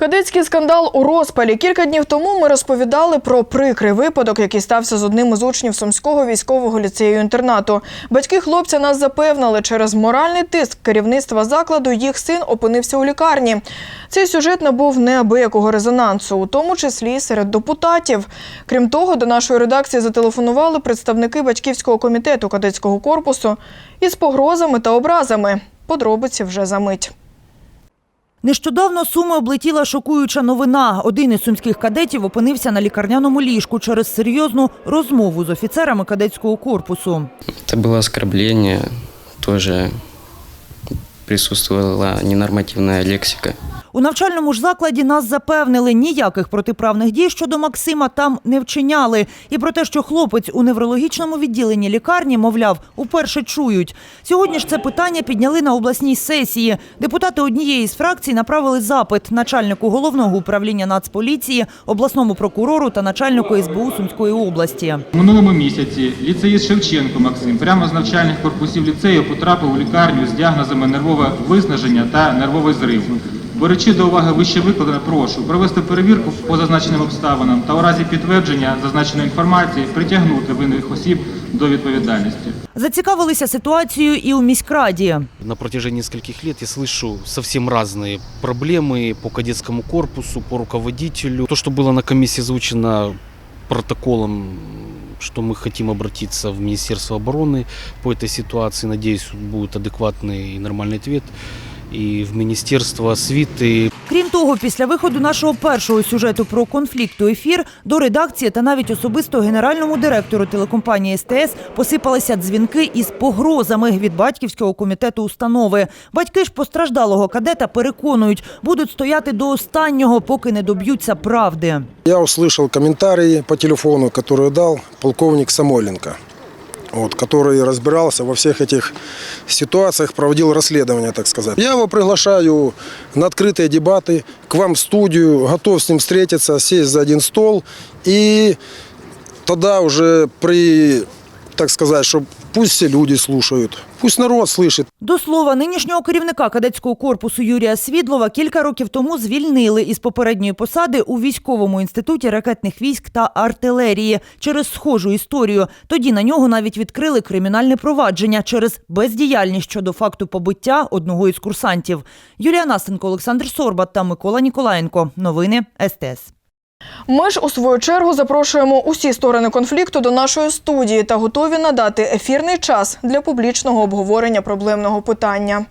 Кадетський скандал у розпалі. Кілька днів тому ми розповідали про прикрий випадок, який стався з одним із учнів Сумського військового ліцею-інтернату. Батьки хлопця нас запевнили, через моральний тиск керівництва закладу їх син опинився у лікарні. Цей сюжет набув неабиякого резонансу, у тому числі серед депутатів. Крім того, до нашої редакції зателефонували представники батьківського комітету кадетського корпусу із погрозами та образами. Подробиці вже за мить. Нещодавно Суми облетіла шокуюча новина. Один із сумських кадетів опинився на лікарняному ліжку через серйозну розмову з офіцерами кадетського корпусу. Це було оскорбление, тоже присутствовала ненормативная лексика. У навчальному ж закладі нас запевнили, ніяких протиправних дій щодо Максима там не вчиняли. І про те, що хлопець у неврологічному відділенні лікарні, мовляв, уперше чують. Сьогодні ж це питання підняли на обласній сесії. Депутати однієї з фракцій направили запит начальнику головного управління Нацполіції, обласному прокурору та начальнику СБУ Сумської області. У минулому місяці ліцеїст Шевченко Максим прямо з навчальних корпусів ліцею потрапив у лікарню з діагнозами нервове виснаження та нервовий зрив. Беручи до уваги вище викладене, прошу провести перевірку по зазначеним обставинам та у разі підтвердження зазначеної інформації притягнути винних осіб до відповідальності. Зацікавилися ситуацією і у міськраді. На протяжении нескольких лет я слышу совсем разные проблемы по кадетскому корпусу, по руководителю. То, что было на комиссии озвучено протоколом, что мы хотим обратиться в Министерство обороны по этой ситуации. Надеюсь, будет адекватный и нормальный ответ. И в Министерство освіти Крім того, після виходу нашого першого сюжету про конфлікт у ефір до редакції та навіть особисто генеральному директору телекомпанії СТС посипалися дзвінки із погрозами від батьківського комітету установи. Батьки ж постраждалого кадета переконують, будуть стояти до останнього, поки не доб'ються правди. Я услышал комментарии по телефону, которые дал полковник Самойленко, вот, который разбирался во всех этих ситуациях, проводил расследование, так сказать. Я его приглашаю на открытые дебаты к вам в студию, готов с ним встретиться, сесть за один стол и тогда уже при, так сказать, чтобы пусть люди слушают, пусть народ слышит. До слова, нинішнього керівника кадетського корпусу Юрія Свідлова кілька років тому звільнили із попередньої посади у військовому інституті ракетних військ та артилерії через схожу історію. Тоді на нього навіть відкрили кримінальне провадження через бездіяльність щодо факту побиття одного із курсантів. Юлія Насенко, Олександр Сорбат та Микола Ніколаєнко. Новини СТС. Ми ж у свою чергу запрошуємо усі сторони конфлікту до нашої студії та готові надати ефірний час для публічного обговорення проблемного питання.